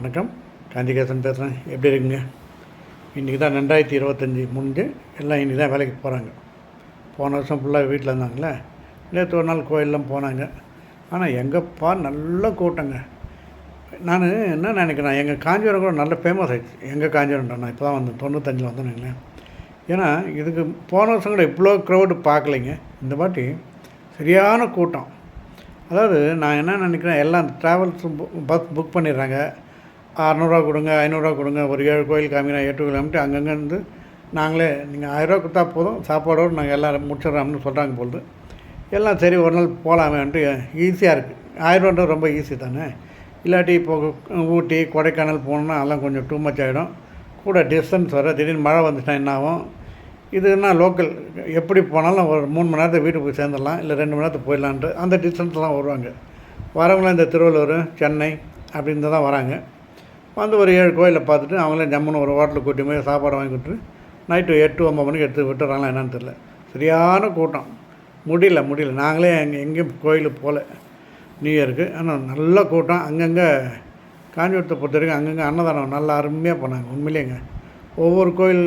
வணக்கம். காந்திகேசன் பேசுகிறேன் எப்படி இருக்குங்க? இன்றைக்கி தான் ரெண்டாயிரத்தி இருபத்தஞ்சி முடிஞ்சு எல்லாம் இன்றைக்கி தான் வேலைக்கு போகிறாங்க போன வருஷம் ஃபுல்லாக வீட்டில் இருந்தாங்களே நேற்று ஒரு நாள் கோயிலெலாம் போனாங்க. ஆனால் எங்கப்பா நல்ல கூட்டங்க. நான் என்ன நினைக்கிறேன் எங்கள் காஞ்சிபுரம் கூட நல்ல ஃபேமஸ் ஆயிடுச்சு. எங்கள் காஞ்சிபுரம் நான் இப்போ தான் வந்தேன் தொண்ணூத்தஞ்சில் வந்தேன் ஏன்னா இதுக்கு போன வருஷம் கூட இவ்வளோ க்ரௌடு பார்க்கலைங்க. இந்த வாட்டி சரியான கூட்டம். அதாவது நான் என்ன நினைக்கிறேன் எல்லாம் ட்ராவல்ஸ் பஸ் புக் பண்ணிடுறாங்க. அறநூறுவா கொடுங்க ஐநூறுரூவா கொடுங்க ஒரு ஏழு கோயில் காமிக்கிறேன் எட்டு கிலோமீட்டர் அங்கங்கே இருந்து நாங்களே நீங்கள் ஆயிரரூவா கொடுத்தா போதும் சாப்பாடோடு நாங்கள் எல்லோரும் முடிச்சிடறோம்னு சொல்கிறாங்க பொழுது எல்லாம் சரி ஒரு நாள் போகலாமேன்ட்டு ஈஸியாக இருக்குது ஆயிரரூவான்றது ரொம்ப ஈஸி தானே? இல்லாட்டி இப்போ ஊட்டி கொடைக்கானல் போகணுன்னா அதெல்லாம் கொஞ்சம் டூ மச் ஆகிடும் கூட டிஸ்டன்ஸ் வர திடீர்னு மழை வந்துச்சுன்னா என்ன ஆகும்? இதுன்னா லோக்கல் எப்படி போனாலும் ஒரு மூணு மணி நேரத்துக்கு வீட்டுக்கு போய் சேர்ந்துடலாம் இல்லை ரெண்டு மணி நேரத்துக்கு போயிடலான்ட்டு அந்த டிஸ்டன்ஸ்லாம் வருவாங்க. வரவங்களாம் இந்த திருவள்ளூர் சென்னை அப்படின்னு தான் வராங்க. வந்து ஒரு ஏழு கோயிலை பார்த்துட்டு அவங்களே ஜம்முன்னு ஒரு ஹோட்டலுக்கு கூட்டி போய் சாப்பாடு வாங்கி கொடுத்து நைட்டு எட்டு ஒம்பது மணிக்கு எடுத்து விட்டுறாங்களா என்னன்னு தெரில சரியான கூட்டம். முடியல முடியல. நாங்களே எங்கே எங்கேயும் கோயிலுக்கு போகல. நியூ இயருக்கு ஆனால் நல்ல கூட்டம். அங்கங்கே காஞ்சிபுரத்தை பொறுத்த வரைக்கும் அங்கங்கே அன்னதானம் நல்லா அருமையாக பண்ணாங்க. உண்மையிலேங்க. ஒவ்வொரு கோயில்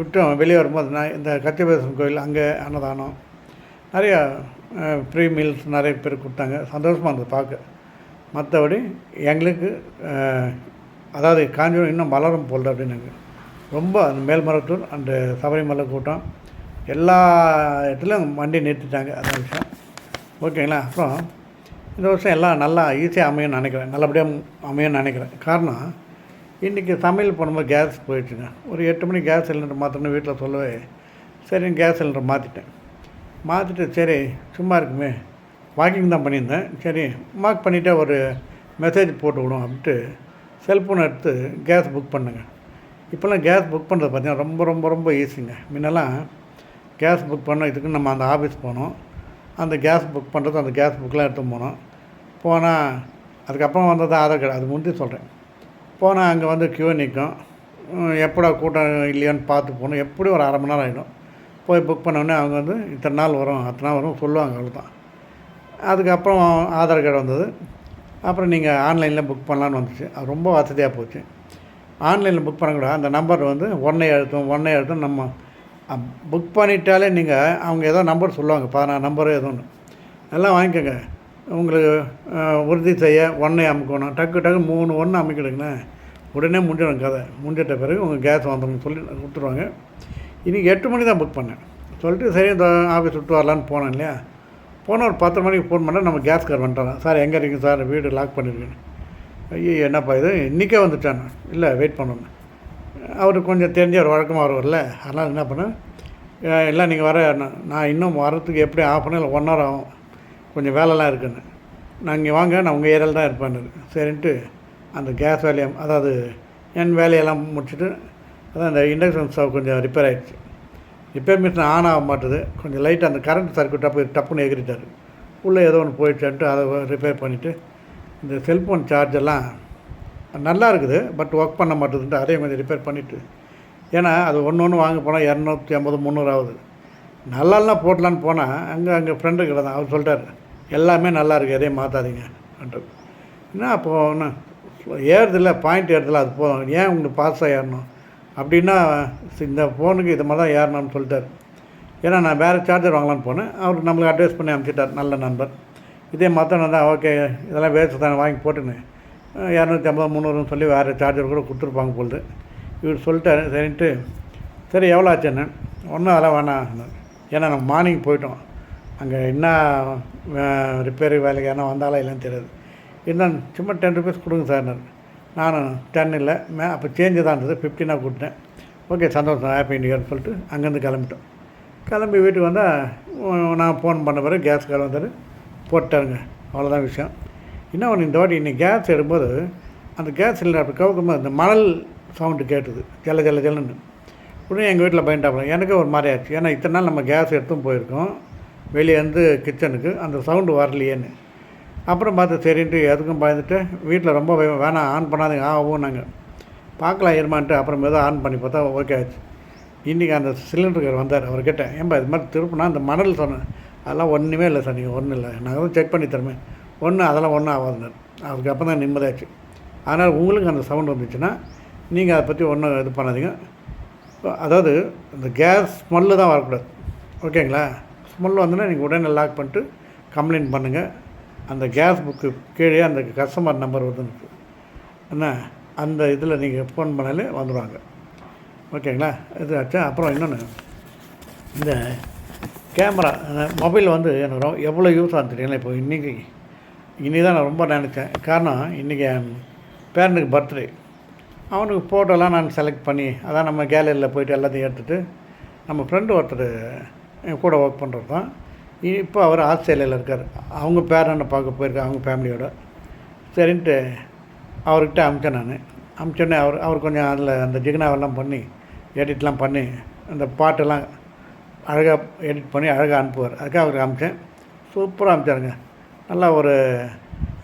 விட்டும் வெளியே வரும்போது நான் இந்த கத்தியபேசன் கோயில் அங்கே அன்னதானம். நிறையா ஃப்ரீ மீல்ஸ் நிறைய பேர் கொடுத்தாங்க. சந்தோஷமாக இருந்தது பார்க்க. மற்றபடி எங்களுக்கு அதாவது காஞ்சிபுரம் இன்னும் மலரும் போல் அப்படின்னாங்க ரொம்ப அந்த மேல்மருவத்தூர் அந்த சபரிமலை கூட்டம் எல்லா இடத்துலையும் வண்டி நிறுத்திட்டாங்க. அதான் விஷயம். ஓகேங்களா? அப்புறம் இந்த வருஷம் எல்லாம் நல்லா ஈஸியாக அமையும்னு நினைக்கிறேன். நல்லபடியாக அமையும்னு நினைக்கிறேன். காரணம் இன்றைக்கி சமையல் பண்ணும்போது கேஸ் போயிடுச்சுங்க. ஒரு எட்டு மணிக்கு கேஸ் சிலிண்டர் மாற்றணும் வீட்டில் சொல்லவே சரி கேஸ் சிலிண்டர் மாற்றிட்டேன் மாற்றிட்டு சரி சும்மா இருக்குமே. வாக்கிங் தான் பண்ணியிருந்தேன். சரி மார்க் பண்ணிவிட்டு ஒரு மெசேஜ் போட்டு விடும் அப்படின்ட்டு செல்ஃபோன் எடுத்து கேஸ் புக் பண்ணுங்க. இப்போல்லாம் கேஸ் புக் பண்ணுறது பார்த்தீங்கன்னா ரொம்ப ரொம்ப ரொம்ப ஈஸிங்க. முன்னெல்லாம் கேஸ் புக் பண்ண இதுக்கு நம்ம அந்த ஆஃபீஸ் போனோம். அந்த கேஸ் புக் பண்ணுறது அந்த கேஸ் புக்கெலாம் எடுத்து போனோம். போனால் அதுக்கப்புறம் வந்தது ஆதார் கார்டு அது முந்தி சொல்கிறேன். போனால் அங்கே வந்து க்யூ நிற்கும். எப்படா கூட்டம் இல்லையான்னு பார்த்து போகணும் எப்படி ஒரு அரை மணி நேரம் ஆகிடும் போய் புக் பண்ணோடனே அவங்க வந்து இத்தனை நாள் வரும் அத்தனை நாள் வரும் சொல்லுவாங்க அவ்வளோ தான் அதுக்கப்புறம் ஆதார் கார்டு வந்தது. அப்புறம் நீங்கள் ஆன்லைனில் புக் பண்ணலான்னு வந்துச்சு. அது ரொம்ப வசதியாக போச்சு. ஆன்லைனில் புக் பண்ணக்கூட அந்த நம்பர் வந்து ஒன்றை எழுத்தும் ஒன்றை எழுத்தும் நம்ம புக் பண்ணிட்டாலே நீங்கள் அவங்க ஏதோ நம்பர் சொல்லுவாங்க. பதினாறு நம்பர் ஏதோ ஒன்று எல்லாம் வாங்கிக்கோங்க. உங்களுக்கு உறுதி செய்ய ஒன்றை அமுக்கணும். டக்கு டக்கு மூணு ஒன்று அமைக்கிடுங்கண்ணே. உடனே முடிஞ்சிடும் கதை. முடிஞ்சிட்ட பிறகு உங்கள் கேஸ் வந்துடும் சொல்லி கொடுத்துருவாங்க. இன்றைக்கி எட்டு மணி தான் புக் பண்ணேன். சொல்லிட்டு சரி இந்த ஆஃபீஸ் விட்டு வரலான்னு போனேன் இல்லையா? போன ஒரு பத்து மணிக்கு ஃபோன் பண்ணால் நம்ம கேஸ் கார் சார் எங்கே இருக்கீங்க சார்? வீடு லாக் பண்ணியிருக்கேன் ஐயோ என்னப்பா இது? இன்றைக்கே வந்துட்டான். இல்லை வெயிட் பண்ணணும் அவருக்கு கொஞ்சம் தெரிஞ்ச ஒரு வழக்கமாக வருவார்ல அதனால் என்ன பண்ணேன் இல்லை நீங்கள் வர நான் இன்னும் வரத்துக்கு எப்படி ஆஃப் அன் இல்லை ஒன் ஹவர் ஆகும். கொஞ்சம் வேலைலாம் இருக்குன்னு. நான் இங்கே வாங்க நான் உங்கள் ஏரியாவில் தான் இருப்பேன்னு சரின்ட்டு அந்த கேஸ் வேலையை அதாவது என் வேலையெல்லாம் முடிச்சுட்டு அதான் அந்த இண்டக்ஷன் ஸ்டவ் கொஞ்சம் ரிப்பேர் ஆகிடுச்சு இப்போ மிஷின் ஆன் ஆக மாட்டுது. கொஞ்சம் லைட்டாக அந்த கரண்ட் சர்க்கியூட் போய் டப்புன்னு எகிரிட்டார் உள்ளே ஏதோ ஒன்று போயிடுச்சுன்ட்டு அதை ரிப்பேர் பண்ணிவிட்டு இந்த செல்ஃபோன் சார்ஜெல்லாம் நல்லா இருக்குது பட் ஒர்க் பண்ண மாட்டேதுன்ட்டு அதையும் கொஞ்சம் ரிப்பேர் பண்ணிவிட்டு ஏன்னா அது ஒன்று ஒன்று வாங்க போனால் இரநூத்தி ஐம்பது முந்நூறு ஆகுது. நல்லாலாம் போடலான்னு போனால் அங்கே அங்கே ஃப்ரெண்டு கிட்ட தான் அவர் சொல்லிட்டார் எல்லாமே நல்லா இருக்குது எதையும் மாற்றாதீங்க அப்படின்றது என்ன அப்போது ஒன்று ஏறுதில்ல பாயிண்ட் ஏறுதில்ல அது போதும். ஏன் உங்களுக்கு பாஸ் ஏறணும்? அப்படின்னா இந்த ஃபோனுக்கு இது மாதிரி தான் ஏறணும்னு சொல்லிட்டார். ஏன்னா நான் வேறு சார்ஜர் வாங்கலான்னு போனேன். அவருக்கு நம்மளுக்கு அட்வைஸ் பண்ணி அனுப்பிச்சிட்டார் நல்ல நண்பர் இதே மற்றவங்க தான் ஓகே இதெல்லாம் வேஸ்ட்டு தானே வாங்கி போட்டுன்னு. இரநூத்தி ஐம்பது முந்நூறுன்னு சொல்லி வேறு சார்ஜர் கூட கொடுத்துருப்பாங்க போகுது இவர் சொல்லிட்டாரு சரின்ட்டு சரி எவ்வளோ ஆச்சுன்னு? ஒன்றும் அதெல்லாம் வேணாம் ஏன்னா நம்ம மார்னிங் போயிட்டோம். அங்கே என்ன ரிப்பேரிங் வேலைக்கு என்ன வந்தாலும் இல்லைன்னு தெரியாது. இருந்தாலும் சும்மா டென் ருபீஸ் கொடுங்க சார் நானும் டென் இல்லை மே அப்போ சேஞ்சு தான் இருந்தது ஃபிஃப்டினாக கொடுத்தேன் ஓகே சந்தோஷம் ஹாப்பி இண்டியான்னு சொல்லிட்டு அங்கேருந்து கிளம்பிட்டோம். கிளம்பி வீட்டுக்கு வந்தால் நான் ஃபோன் பண்ண பிறகு கேஸ் கார் வந்தார். போட்டாருங்க அவ்வளோதான் விஷயம். இன்னும் ஒன்று இந்த வாட்டி இன்னைக்கு கேஸ் எடுக்கும்போது அந்த கேஸ் சிலிண்டர் அப்படி கவுக்கும்போது அந்த மணல் சவுண்டு கேட்டுது. ஜல்ல ஜல்ல ஜல்லுன்னு உடனே எங்கள் வீட்டில் பயன்டாப்பில் எனக்கு ஒரு மாதிரி ஆச்சு. ஏன்னா இத்தனை நாள் நம்ம கேஸ் எடுத்தும் போயிருக்கோம். வெளியே வந்து கிச்சனுக்கு அந்த சவுண்டு வரலையேன்னு. அப்புறம் பார்த்து சரின்ட்டு எதுக்கும் பயந்துட்டு வீட்டில் ரொம்ப வேணாம் ஆன் பண்ணாதீங்க ஆகும் நாங்கள் பார்க்கலாம் இருமான்ட்டு அப்புறம் ஏதோ ஆன் பண்ணி பார்த்தா ஓகே ஆச்சு இன்றைக்கி அந்த சிலிண்டருக்கார் வந்தார் அவர்கிட்ட. ஏன்பா இது மாதிரி திருப்பினா அந்த மணல் சொன்னேன் அதெல்லாம் ஒன்றுமே இல்லை சார் நீங்கள் ஒன்றும் இல்லை. நாங்கள் தான் செக் பண்ணி தருமே ஒன்றும் அதெல்லாம் ஒன்றும் ஆகாதுனார் அதுக்கப்புறம் தான் நிம்மதியாச்சு. அதனால் உங்களுக்கு அந்த சவுண்ட் வந்துச்சுன்னா நீங்கள் அதை பற்றி ஒன்றும் இது பண்ணாதீங்க. அதாவது இந்த கேஸ் ஸ்மெல்லு தான் வரக்கூடாது. ஓகேங்களா? ஸ்மெல் வந்துன்னா நீங்கள் உடனே லாக் பண்ணிட்டு கம்ப்ளைண்ட் பண்ணுங்கள் அந்த கேஸ் புக்கு கீழே அந்த கஸ்டமர் நம்பர் வந்துருக்கு. என்ன? அந்த இதில் நீங்கள் ஃபோன் பண்ணாலே வந்துடுவாங்க ஓகேங்களா? இது ஆச்சா. அப்புறம் இன்னொன்று இந்த கேமரா மொபைல் வந்து எனக்கு ரொம்ப எவ்வளோ யூஸ் ஆகும் தெரியல. இப்போ இன்றைக்கி இன்றைக்கி தான் நான் ரொம்ப நினச்சேன். காரணம் இன்றைக்கி என் பேரனுக்கு பர்த்டே அவனுக்கு ஃபோட்டோலாம் நான் செலக்ட் பண்ணி அதான் நம்ம கேலரியில் போயிட்டு எல்லாத்தையும் எடுத்துகிட்டு நம்ம ஃப்ரெண்டு ஒருத்தர் என் கூட ஒர்க் பண்ணுறது தான் இப்போ அவர் ஆஸ்திரேலியாவில் இருக்கார். அவங்க பேரனை பார்க்க போயிருக்கார் அவங்க ஃபேமிலியோட. சரின்ட்டு அவர்கிட்ட அமிச்சேன் நான். அமிச்சோடனே அவர் அவர் கொஞ்சம் அதில் அந்த ஜிகனாவெல்லாம் பண்ணி எடிட்லாம் பண்ணி அந்த பாட்டெல்லாம் அழகாக எடிட் பண்ணி அழகாக அனுப்புவார். அதுக்காக அவருக்கு அமிச்சேன். சூப்பராக அமிச்சாருங்க. நல்லா ஒரு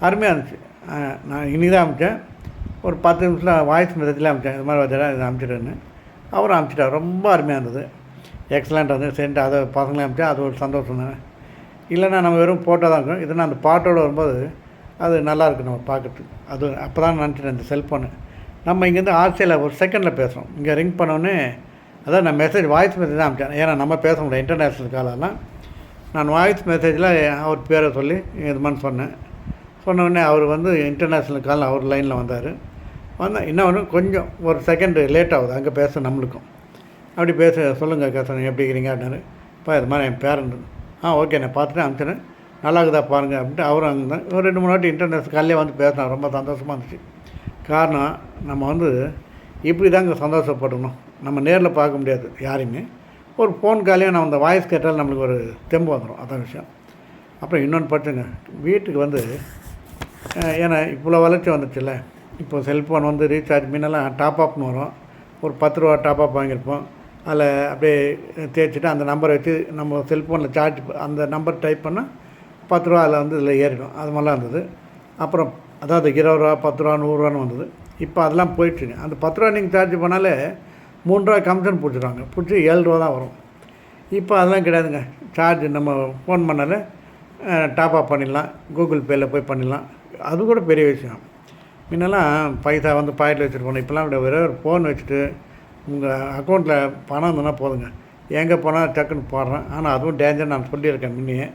அருமையாக இருந்துச்சு. நான் இன்றைக்கி தான் அமிச்சேன். ஒரு பத்து நிமிஷத்தில் வாய்ஸ் மெசேஜில் அமிச்சேன். இது மாதிரி வச்சுட்டா இது அமிச்சிட்டேன்னு அவரும் அமிச்சிட்டார். ரொம்ப அருமையாக இருந்தது. எக்ஸலண்ட் இருந்தது. சென்ட் அதை பசங்களே அமிச்சேன். அது ஒரு சந்தோஷம் தானே. இல்லைன்னா நம்ம வெறும் ஃபோட்டோ தான் இருக்கும். இதுனா அந்த பாட்டோடு வரும்போது அது நல்லாயிருக்கு நம்ம பார்க்கறதுக்கு. அது அப்போ தான் நினச்சிட்டேன் இந்த செல்ஃபோனு நம்ம இங்கேருந்து ஆஸ்திரேலியா ஒரு செகண்டில் பேசுகிறோம் இங்கே ரிங் பண்ணோன்னே அதான் நான் மெசேஜ் வாய்ஸ் மெசேஜ் தான் அமிச்சேன் ஏன்னா நம்ம பேச முடியாது இன்டர்நேஷ்னல் காலெல்லாம் நான் வாய்ஸ் மெசேஜில் அவர் பேரை சொல்லி இது மாதிரி சொன்னேன். சொன்னோடனே அவர் வந்து இன்டர்நேஷ்னல் காலில் அவர் லைனில் வந்தார். வந்தால் இன்னொன்று கொஞ்சம் ஒரு செகண்டு லேட் ஆகுது. அங்கே பேச நம்மளுக்கும். அப்படி பேச சொல்லுங்கள் கேசன் எப்படி இருக்கிறீங்க அப்படின்னாரு. இப்போ இது மாதிரி என் பேரன் ஆ ஓகே நான் பார்த்துட்டு அனுப்பிச்சிடேன் நல்லா இருக்குதா பாருங்கள் அப்படின்ட்டு அவரும் அங்கே தான் ஒரு ரெண்டு மூணு வாட்டி இன்டர்நெட் காலையிலே வந்து பேசினா ரொம்ப சந்தோஷமாக இருந்துச்சு. காரணம் நம்ம வந்து இப்படி தாங்க சந்தோஷப்படணும். நம்ம நேரில் பார்க்க முடியாது யாரையுமே. ஒரு ஃபோன் காலையும் நம்ம அந்த வாய்ஸ் கேட்டால் நம்மளுக்கு ஒரு தெம்பு வந்துடும் அதான் விஷயம். அப்புறம் இன்னொன்று பார்த்துங்க. வீட்டுக்கு வந்து ஏன்னா இவ்வளோ வளர்ச்சி வந்துச்சுல்ல. இப்போ செல்ஃபோன் வந்து ரீசார்ஜ் முன்னெல்லாம் டாப் அப்னு வரும். ஒரு பத்து ரூபா டாப் அப் வாங்கியிருப்போம். அதில் அப்படியே தேய்ச்சிட்டு அந்த நம்பரை வச்சு நம்ம செல்ஃபோனில் சார்ஜ் அந்த நம்பர் டைப் பண்ணால் பத்து ரூபா அதில் வந்து இதில் ஏறிடும். அது மாதிரிலாம் இருந்தது. அப்புறம் அதாவது இருபது ரூபா பத்து ரூபா நூறுரூவான்னு வந்தது. இப்போ அதெல்லாம் போயிடுச்சுங்க அந்த பத்து ரூபா நீங்கள் சார்ஜ் பண்ணாலே மூணு ரூபா கமிஷன் பிடிச்சிடுவாங்க பிடிச்சி ஏழு ரூபா தான் வரும். இப்போ அதெல்லாம் கிடையாதுங்க. சார்ஜ் நம்ம ஃபோன் பண்ணாலே டாப் அப் பண்ணிடலாம். கூகுள் பேயில் போய் பண்ணிடலாம். அது கூட பெரிய விஷயம். முன்னெல்லாம் பைசா வந்து பாக்கெட்டில் வச்சுட்டு போனோம் இப்போலாம் அப்படி வெறும் ஒரு ஃபோன் வச்சுட்டு உங்கள் அக்கௌண்ட்டில் பணம் இருந்ததுன்னா போதுங்க. எங்கே போனால் டக்குன்னு போடுறேன். ஆனால் அதுவும் டேஞ்சர் நான் சொல்லியிருக்கேன் முன்னையே.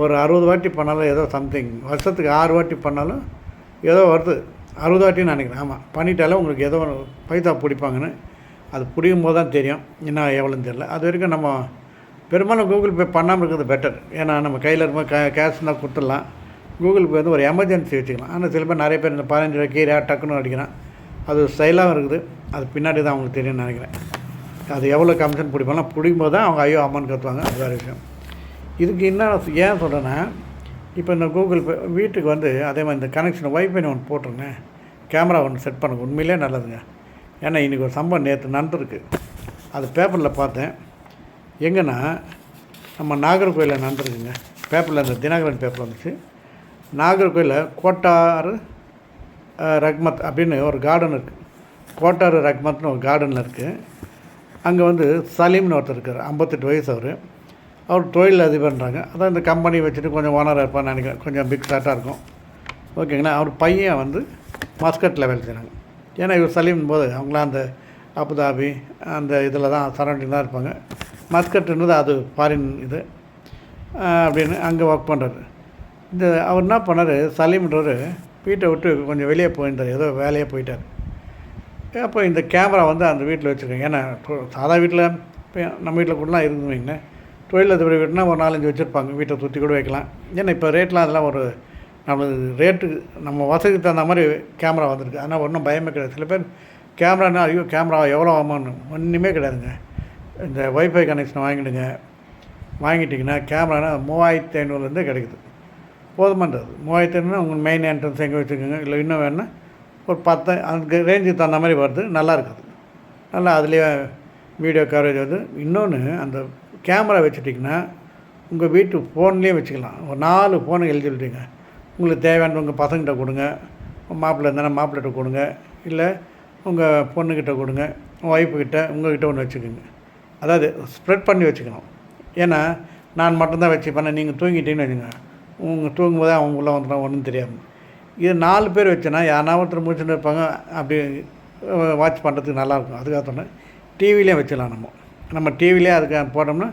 ஒரு அறுபது வாட்டி பண்ணாலும் ஏதோ சம்திங் வருஷத்துக்கு ஆறு வாட்டி பண்ணாலும் ஏதோ வருது. அறுபது வாட்டின்னு நினைக்கிறேன். ஆமாம் பண்ணிட்டாலே உங்களுக்கு ஏதோ பைசா பிடிப்பாங்கன்னு. அது பிடிக்கும் போது தான் தெரியும். என்ன எவ்வளோன்னு தெரியல. அது வரைக்கும் நம்ம பெரும்பாலும் கூகுள் பே பண்ணாமல் இருக்கிறது பெட்டர் ஏன்னா நம்ம கையில் இருக்கும்போது கே கேஷ் தான் கொடுத்துடலாம். கூகுள் பே வந்து ஒரு எமர்ஜென்சி வச்சுக்கலாம். ஆனால் சில பேர் நிறைய பேர் இந்த பதினஞ்சு ரூபா கீரை டக்குன்னு அடிக்கிறான். அது ஸ்டைலாகவும் இருக்குது. அது பின்னாடி தான் அவங்களுக்கு தெரியும்னு நினைக்கிறேன். அது எவ்வளோ கமிஷன் பிடிப்பாங்க பிடிக்கும்போது தான் அவங்க ஐயோ அம்மான்னு கற்றுவாங்க அது வேறு விஷயம். இதுக்கு என்ன ஏன் சொல்கிறேன்னா இப்போ இந்த கூகுள் பே வீட்டுக்கு வந்து அதே மாதிரி இந்த கனெக்ஷன் ஒய்ஃபைன்னு ஒன்று போட்டிருங்க கேமரா ஒன்று செட் பண்ணுங்க உண்மையிலே நல்லதுங்க. ஏன்னா இன்றைக்கி ஒரு சம்பவம் நேற்று நடந்துருக்கு அது பேப்பரில் பார்த்தேன். எங்கன்னா நம்ம நாகர்கோயிலில் நடந்துருக்குங்க. பேப்பரில் இந்த தினகரன் பேப்பர் வந்துச்சு. நாகர்கோயிலில் கோட்டாறு ரக்மத் அப்படின்னு ஒரு கார்டன் இருக்குது கோட்டார் ரக்மத்னு ஒரு கார்டனில் இருக்குது அங்கே வந்து சலீம்னு ஒருத்தர் இருக்கார் ஐம்பத்தெட்டு வயசு அவர். அவர் தொழில் அதிபர்ன்றாங்க அதான் இந்த கம்பெனி வச்சுட்டு கொஞ்சம் ஓனராக இருப்பான்னு நினைக்கிறேன். கொஞ்சம் பிக் ஷார்ட்டாக இருக்கும். ஓகேங்களா அவர் பையன் வந்து மஸ்கட்டில் வேலை செய்கிறாங்க ஏன்னா இவர் சலீம் போது அவங்களாம் அந்த அபுதாபி அந்த இதில் தான் சரௌண்டிங் தான் இருப்பாங்க. மஸ்கட்டுன்றது அது ஃபாரின் இது. அப்படின்னு அங்கே ஒர்க் பண்ணுறாரு இந்த அவர் என்ன பண்ணார்? சலீம்ன்றவர் வீட்டை விட்டு கொஞ்சம் வெளியே போயிருந்தார் ஏதோ வேலையாக போயிட்டார். அப்போ இந்த கேமரா வந்து அந்த வீட்டில் வச்சுருக்கேன். ஏன்னா இப்போ சாதா வீட்டில் இப்போ நம்ம வீட்டில் கூடலாம் இருக்குன்னு தொழிலதிபர் வீட்டுனா ஒரு நாலஞ்சு வச்சுருப்பாங்க. வீட்டை சுற்றி கூட வைக்கலாம். ஏன்னா இப்போ ரேட்லாம் அதெல்லாம் ஒரு நம்மளுக்கு ரேட்டு நம்ம வசதிக்கு தகுந்த மாதிரி கேமரா வந்திருக்கு. ஆனால் ஒன்றும் பயமே கிடையாது. சில பேர் கேமரானா ஐயோ கேமரா எவ்வளோ ஆகுமான்னு? ஒன்றுமே கிடையாதுங்க. இந்த ஒய்ஃபை கனெக்ஷன் வாங்கிடுங்க. வாங்கிட்டிங்கன்னா கேமரானா மூவாயிரத்தி ஐநூறுலேருந்தே கிடைக்குது. போதுமானது. மூவாயிரத்தி உங்கள் மெயின் என்ட்ரன்ஸ் எங்கே வச்சுக்கோங்க இல்லை இன்னும் வேணுன்னா ஒரு பத்து அந்த ரேஞ்சுக்கு தகுந்த மாதிரி வருது. நல்லா இருக்குது. நல்லா அதுலேயே வீடியோ கவரேஜ் வருது. இன்னொன்று அந்த கேமரா வச்சுட்டிங்கன்னா உங்கள் வீட்டு ஃபோன்லேயே வச்சுக்கலாம். ஒரு நாலு ஃபோனை எழுதி சொல்லிட்டீங்க. உங்களுக்கு தேவையான உங்கள் பசங்கிட்ட கொடுங்க. மாப்பிள்ளை இருந்தால் மாப்பிள்ளைகிட்ட கொடுங்க. இல்லை உங்கள் பொண்ணுக்கிட்ட கொடுங்க. உங்கள் ஒய்ஃபுக்கிட்ட உங்கள்கிட்ட ஒன்று வச்சுக்கோங்க. அதாவது ஸ்ப்ரெட் பண்ணி வச்சுக்கணும். ஏன்னா நான் மட்டும்தான் வச்சுப்பேன். நீங்கள் தூங்கிட்டீங்கன்னு வச்சுக்கோங்க. உங்கள் தூங்கும்போதே அவங்க உள்ளே வந்துட்டான் ஒன்றும் தெரியாது. இது நாலு பேர் வச்சோன்னா யாரா ஒருத்தர் முடிச்சுட்டு இருப்பாங்க அப்படி வாட்ச் பண்ணுறதுக்கு நல்லாயிருக்கும். அதுக்காக சொன்னேன். டிவிலேயே வச்சிடலாம் நம்ம. நம்ம டிவிலே அதுக்கு போட்டோம்னா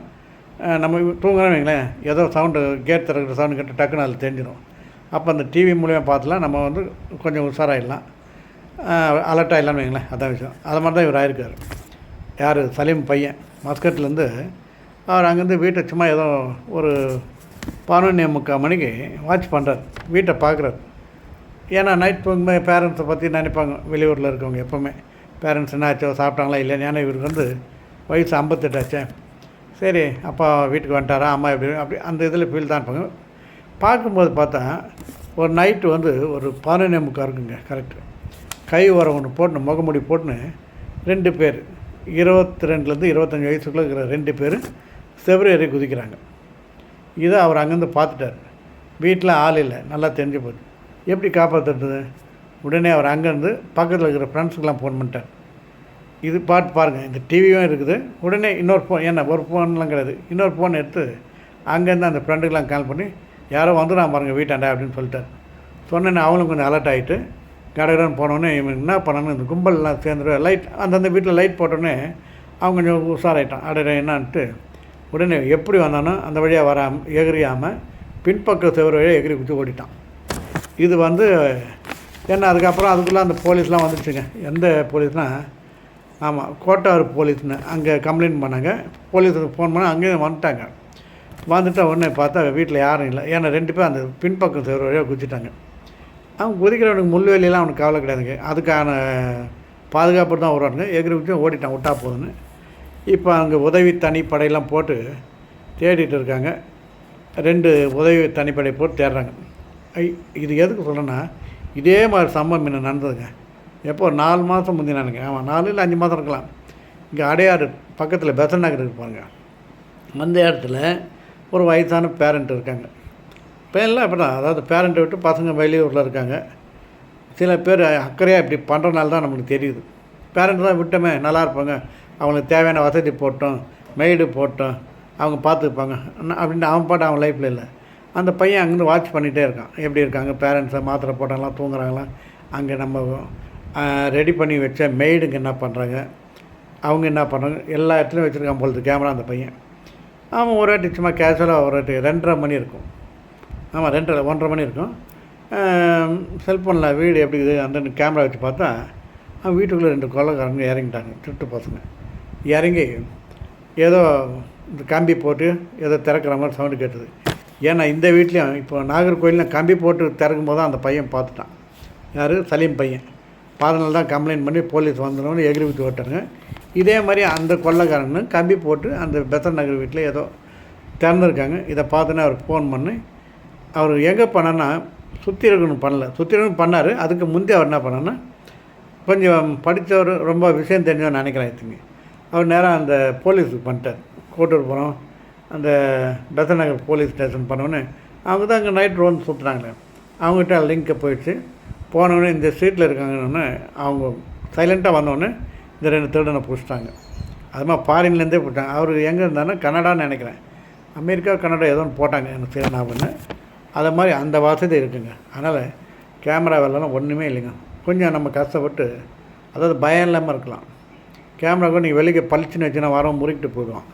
நம்ம தூங்குறோம் வைங்களேன் ஏதோ சவுண்டு கேட் திறக்கிற சவுண்டு கேட்டு டக்குன்னு அதில் தெரிஞ்சிடும் அப்போ அந்த டிவி மூலியமாக பார்த்துலாம் நம்ம வந்து கொஞ்சம் உஷாராயிடலாம். அலர்ட் ஆகிடலாம்னு வைங்களேன் அதான் விஷயம். அது மாதிரி தான் இவர் ஆயிருக்கார். யார்? சலீம் பையன். மஸ்கட்லேருந்து அவர் அங்கேருந்து வீட்டை சும்மா ஏதோ ஒரு பதினொன்னே முக்கால் மணிக்கு வாட்ச் பண்ணுறாரு வீட்டை பார்க்குறாரு. ஏன்னா நைட் போகும்போது பேரண்ட்ஸை பற்றி நினைப்பாங்க வெளியூரில் இருக்கவங்க எப்போவுமே. பேரண்ட்ஸ் என்னாச்சோ சாப்பிட்டாங்களா இல்லைன்னு ஏன்னா இவருக்கு வந்து வயசு ஐம்பத்தெட்டாச்சே சரி அப்பா வீட்டுக்கு வந்துட்டாரா அம்மா எப்படி அப்படி அந்த இதில் ஃபீல் தான் இருப்பாங்க. பார்க்கும்போது பார்த்தா ஒரு நைட்டு வந்து ஒரு பதினொன்னே முக்கால் இருக்குங்க கரெக்டு கை உரம் ஒன்று போட்டுன்னு முகமுடி போட்டுன்னு ரெண்டு பேர். இருபத்தி ரெண்டுலேருந்து இருபத்தஞ்சி வயசுக்குள்ளே இருக்கிற ரெண்டு பேர் செவ்வறு குதிக்கிறாங்க. இதை அவர் அங்கேருந்து பார்த்துட்டார். வீட்டில் ஆள் இல்லை. நல்லா தெரிஞ்சு போச்சு. எப்படி காப்பாற்றுறது உடனே அவர் அங்கேருந்து பக்கத்தில் இருக்கிற ஃப்ரெண்ட்ஸுக்கெலாம் ஃபோன் பண்ணிட்டார். இது பாட்டு பாருங்கள் இந்த டிவியும் இருக்குது. உடனே இன்னொரு ஃபோன் என்ன ஒரு ஃபோன்லாம் கிடையாது. இன்னொரு ஃபோன் எடுத்து அங்கேருந்து அந்த ஃப்ரெண்டுக்கெலாம் கால் பண்ணி யாரோ வந்துடாம பாருங்கள் வீட்டாண்டா அப்படின்னு சொல்லிட்டார். சொன்னேன்னு அவங்களும் கொஞ்சம் அலர்ட் ஆகிட்டு கடகடன்னு போனோடனே இவன் என்ன பண்ணணும்? இந்த கும்பல்லாம் சேர்ந்துட்டு லைட் அந்தந்த வீட்டில் லைட் போட்டோன்னே அவங்க கொஞ்சம் உஷாராயிட்டான். அடையிற என்னான்ட்டு உடனே எப்படி வந்தானோ அந்த வழியாக வராமல் எகிரியாமல் பின்பக்க செவரு வழியாக எகிரி குத்து ஓடிட்டான். இது வந்து என்ன அதுக்கப்புறம் அதுக்குள்ளே அந்த போலீஸ்லாம் வந்துடுச்சுங்க எந்த போலீஸ்னால் ஆமாம் கோட்டார் போலீஸ்னு அங்கே கம்ப்ளைண்ட் பண்ணாங்க. போலீஸுக்கு ஃபோன் பண்ணால் அங்கேயும் வந்துட்டாங்க. வந்துட்ட உடனே பார்த்தா வீட்டில் யாரும் இல்லை. ஏன்னா ரெண்டு பேரும் அந்த பின்பக்கம் செவரு வழியாக குதிச்சிட்டாங்க. அவன் குதிக்கிறவனுக்கு முள்வேலியெல்லாம் அவனுக்கு கவலை கிடையாதுங்க. அதுக்கான பாதுகாப்பு தான் வருவானுங்க எகிரி வச்சு ஓடிட்டான் விட்டா போதுன்னு இப்போ அங்கே உதவி தனிப்படையெல்லாம் போட்டு தேடிட்டு இருக்காங்க. ரெண்டு உதவி தனிப்படை போட்டு தேடுறாங்க. ஐ இது எதுக்கு சொல்கிறேன்னா இதே மாதிரி சம்பவம் என்ன நடந்ததுங்க. எப்போ ஒரு நாலு மாதம் முந்தினானுங்க ஆமாம் நாலு இல்லை அஞ்சு மாதம் இருக்கலாம். இங்கே அடையாறு பக்கத்தில் பெசன் நகர் இருப்பாங்க அந்த இடத்துல ஒரு வயசான பேரண்ட் இருக்காங்க. இப்போ எல்லாம் அப்படி தான் அதாவது பேரண்ட்டை விட்டு பசங்க வெளியூரில் இருக்காங்க. சில பேர் அக்கறையாக இப்படி பண்ணுறனால தான் நம்மளுக்கு தெரியுது. பேரண்ட் தான் விட்டோமே நல்லா இருப்பாங்க. அவங்களுக்கு தேவையான வசதி போட்டோம் மெய்டு போட்டோம் அவங்க பார்த்துப்பாங்க. அப்படின்னு அவன் பாட்டு அவன் லைஃப்பில் இல்லை. அந்த பையன் அங்கேருந்து வாட்ச் பண்ணிகிட்டே இருக்கான். எப்படி இருக்காங்க? பேரண்ட்ஸை மாத்திரை போட்டாங்களா தூங்குறாங்களா? அங்கே நம்ம ரெடி பண்ணி வச்ச மெய்டுங்க என்ன பண்ணுறாங்க அவங்க என்ன பண்ணுறாங்க எல்லா இடத்துலையும் வச்சுருக்கான் பொழுது கேமரா அந்த பையன். அவன் ஒரு வாட்டி சும்மா கேஷுவலாக ஒரு வாட்டி ரெண்டரை மணி இருக்கும். ஆமாம் ரெண்டரை ஒன்றரை மணி இருக்கும். செல்ஃபோனில் வீடு எப்படி இருக்குது? அந்த கேமரா வச்சு பார்த்தா அவன் வீட்டுக்குள்ளே ரெண்டு கொலைக்காரங்க இறங்கிட்டாங்க திருட்டு பசங்க. இறங்கி ஏதோ இந்த கம்பி போட்டு ஏதோ திறக்கிற மாதிரி சவுண்டு கேட்டது. ஏன்னா இந்த வீட்லேயும் இப்போ நாகர்கோயிலில் கம்பி போட்டு திறக்கும் போது தான் அந்த பையன் பார்த்துட்டான். யார்? சலீம் பையன். பாதனால் தான் கம்ப்ளைண்ட் பண்ணி போலீஸ் வந்தோன்னு எகிரி விட்டு ஓட்டாங்க இதே மாதிரி அந்த கொள்ளைக்காரன்னு கம்பி போட்டு அந்த பெசன் நகர் வீட்டில் ஏதோ திறந்துருக்காங்க. இதை பார்த்தோன்னே அவர் ஃபோன் பண்ணி அவர் எங்கே பண்ணனா சுற்றி இருக்கணும் பண்ணல. சுற்றி இருக்கணும் பண்ணார். அதுக்கு முந்தைய அவர் என்ன பண்ணான்னா கொஞ்சம் படித்தவர் ரொம்ப விஷயம் தெரிஞ்சவர் நினைக்கிறேன் இதுங்க அவர் நேராக அந்த போலீஸுக்கு பண்ணிட்டார் போகிறோம் அந்த பெசன் நகர் போலீஸ் ஸ்டேஷன் பண்ணோன்னே அவங்க தான் அங்கே நைட் ரோன் சுற்றுறாங்களே அவங்ககிட்ட லிங்க்கை போயிடுச்சு. போனவொடனே இந்த ஸ்ட்ரீட்டில் இருக்காங்கன்னு அவங்க சைலண்ட்டாக வந்தோடனே இந்த ரெண்டு திருடனை பிடிச்சிட்டாங்க. அது மாதிரி ஃபாரின்லேருந்தே போட்டாங்க அவர் எங்கே இருந்தாருன்னா கனடான்னு நினைக்கிறேன். அமெரிக்கா கனடா ஏதோ ஒன்று போட்டாங்க எனக்கு சரி ஞாபகம்னு அதை மாதிரி அந்த வசதி இருக்குங்க. அதனால் கேமரா வேலைலாம் ஒன்றுமே இல்லைங்க. கொஞ்சம் நம்ம கஷ்டப்பட்டு அதாவது பயம் இல்லாமல் இருக்கலாம். கேமரா கூட நீங்கள் வெளியே பளிச்சுன்னு வச்சுன்னா வரம் முறுக்கிட்டு போயிடும்.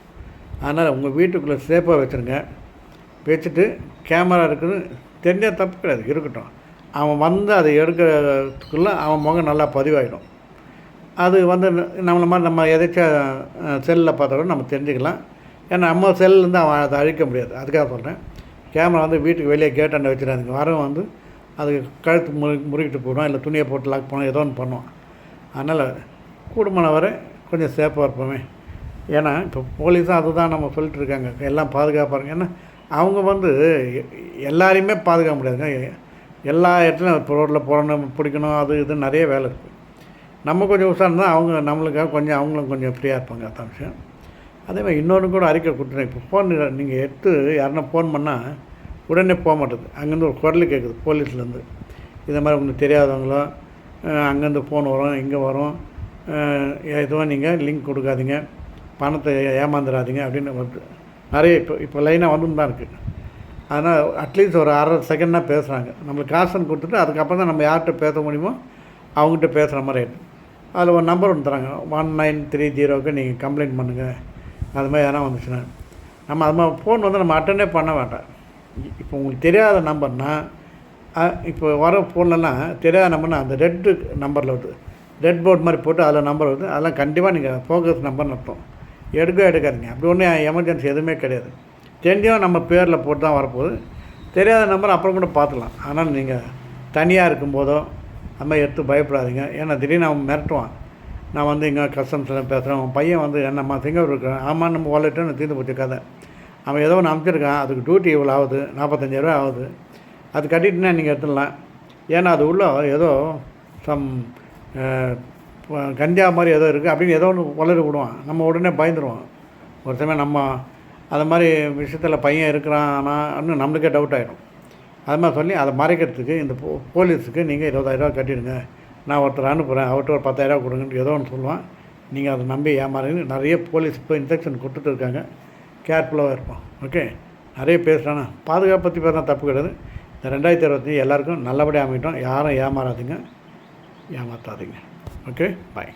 அதனால் உங்கள் வீட்டுக்குள்ளே சேஃபாக வச்சுருங்க. வச்சுட்டு கேமரா இருக்குதுன்னு தெரிஞ்சால் தப்பு கிடையாது இருக்கட்டும். அவன் வந்து அதை எடுக்கிறதுக்குள்ளே அவன் முகம் நல்லா பதிவாகிடும் அது வந்து நம்மளை மாதிரி நம்ம எதாச்சும் செல்லில் பார்த்தா கூட நம்ம தெரிஞ்சுக்கலாம். ஏன்னா நம்ம செல்லேருந்து அவன் அதை அழிக்க முடியாது. அதுக்காக சொல்கிறேன். கேமரா வந்து வீட்டுக்கு வெளியே கேட்டாண்ட வச்சிடாதீங்க. வரவன் வந்து அது கழுத்து முறி முறுக்கிட்டு போயிடும். இல்லை துணியை போட்டு லாக் பண்ணுவோம் ஏதோ ஒன்று பண்ணுவான் அதனால் கூடுமான வரை கொஞ்சம் சேஃபாக இருப்போமே. ஏன்னா இப்போ போலீஸும் அதுதான் நம்ம சொல்லிட்டு இருக்காங்க எல்லாம் பாதுகாப்பாருங்க. ஏன்னா அவங்க வந்து எ- எல்லாரையுமே பாதுகாக்க முடியாதுங்க. எல்லா இடத்துலையும் இப்போ ரோட்டில் போகணும் பிடிக்கணும் அது இது நிறைய வேலை இருக்குது நம்ம கொஞ்சம் உஷாரம் தான் அவங்க நம்மளுக்காக கொஞ்சம் அவங்களும் கொஞ்சம் ஃப்ரீயாக இருப்பாங்க. அதான் விஷயம். அதே மாதிரி இன்னொன்று கூட அறிக்கை கொடுத்துட்டேன். இப்போ ஃபோன் நீங்கள் எடுத்து யாருன்னா ஃபோன் பண்ணால் உடனே போக மாட்டேது. அங்கேருந்து ஒரு குரல் கேட்குது போலீஸ்லேருந்து இதை மாதிரி உங்களுக்கு தெரியாதவங்களோ அங்கேருந்து ஃபோன் வரும் இங்கே வரும். எதுவும் நீங்கள் லிங்க் கொடுக்காதீங்க. பணத்தை ஏமாந்துடாதீங்க அப்படின்னு நிறைய இப்போ இப்போ லைனாக வந்து தான் இருக்குது ஆனால் அட்லீஸ்ட் ஒரு அரை செகண்ட்னா பேசுகிறாங்க நம்மளுக்கு காசுன்னு கொடுத்துட்டு அதுக்கப்புறம் தான் நம்ம யார்கிட்ட பேச முடியுமோ அவங்ககிட்ட பேசுகிற மாதிரி ஆயிடுது அதில் ஒரு நம்பர் ஒன்று தராங்க. ஒன் நைன் த்ரீ ஜீரோவுக்கு நீங்கள் கம்ப்ளைண்ட் பண்ணுங்கள் அது மாதிரி எதனா வந்துச்சுன்னா. நம்ம அது மாதிரி ஃபோன் வந்து நம்ம அட்டனே பண்ண வேண்டாம். இப்போ உங்களுக்கு தெரியாத நம்பர்னால் இப்போ வர ஃபோன்லலாம் தெரியாத நம்பர்னால் அந்த ரெட்டு நம்பரில் வருது. ரெட் போர்ட் மாதிரி போட்டு அதில் நம்பர் வருது அதெல்லாம் கண்டிப்பாக நீங்கள் ஃபோக்கஸ் நம்பர்னு அர்த்தம். எடுக்க எடுக்காதீங்க. அப்படி ஒன்றும் எமர்ஜென்சி எதுவுமே கிடையாது. தெரிஞ்சும் நம்ம பேரில் போட்டு தான் வரப்போகுது. தெரியாத நம்பர் அப்புறம் கூட பார்த்துக்கலாம். ஆனால் நீங்கள் தனியாக இருக்கும்போதோ அது மாதிரி எடுத்து பயப்படாதீங்க. ஏன்னா திடீர்னு அவன் மிரட்டுவான். நான் வந்து இங்கே கஸ்டம்ஸில் பேசுகிறேன் பையன் வந்து என்னம்மா சிங்கப்பூர் இருக்கிறேன். ஆமாம் நம்ம வாலெட்டுன்னு தீர்ந்து போச்சு கதை. அவன் ஏதோ ஒன்று அமைச்சிருக்கான் அதுக்கு டியூட்டி இவ்வளோ ஆகுது. நாற்பத்தஞ்சாயிரூவா ஆகுது. அது கட்டிட்டுனா நீங்கள் எடுத்துடலாம். ஏன்னா அது உள்ள ஏதோ சம் கஞ்சா மாதிரி ஏதோ இருக்குது அப்படின்னு ஏதோ ஒன்று வளர விடுவான். நம்ம உடனே பயந்துருவோம் ஒரு சமயம் நம்ம அது மாதிரி விஷயத்தில் பையன் இருக்கிறானான்னு நம்மளுக்கே டவுட் ஆகிடும் அது மாதிரி சொல்லி அதை மறைக்கிறதுக்கு இந்த போ போலீஸுக்கு நீங்கள் இருபதாயிரரூவா கட்டிடுங்க. நான் ஒருத்தர் அனுப்புகிறேன் அவர்கிட்ட ஒரு பத்தாயிரரூவா கொடுங்கன்னு ஏதோ ஒன்று சொல்லுவான். நீங்கள் அதை நம்பி ஏமாறுங்க நிறைய போலீஸ் இப்போ இன்ஃபெக்ஷன் கொடுத்துட்டு இருக்காங்க. கேர்ஃபுல்லாக இருப்போம் ஓகே நிறைய பேசுகிறானா பாதுகாப்பு பற்றி பேசினா தப்பு கிடையாது. இந்த ரெண்டாயிரத்தி இருபத்தஞ்சி எல்லாருக்கும் நல்லபடியாக அமைட்டோம் யாரும் ஏமாறாதீங்க. ஏமாற்றாதீங்க. Okay bye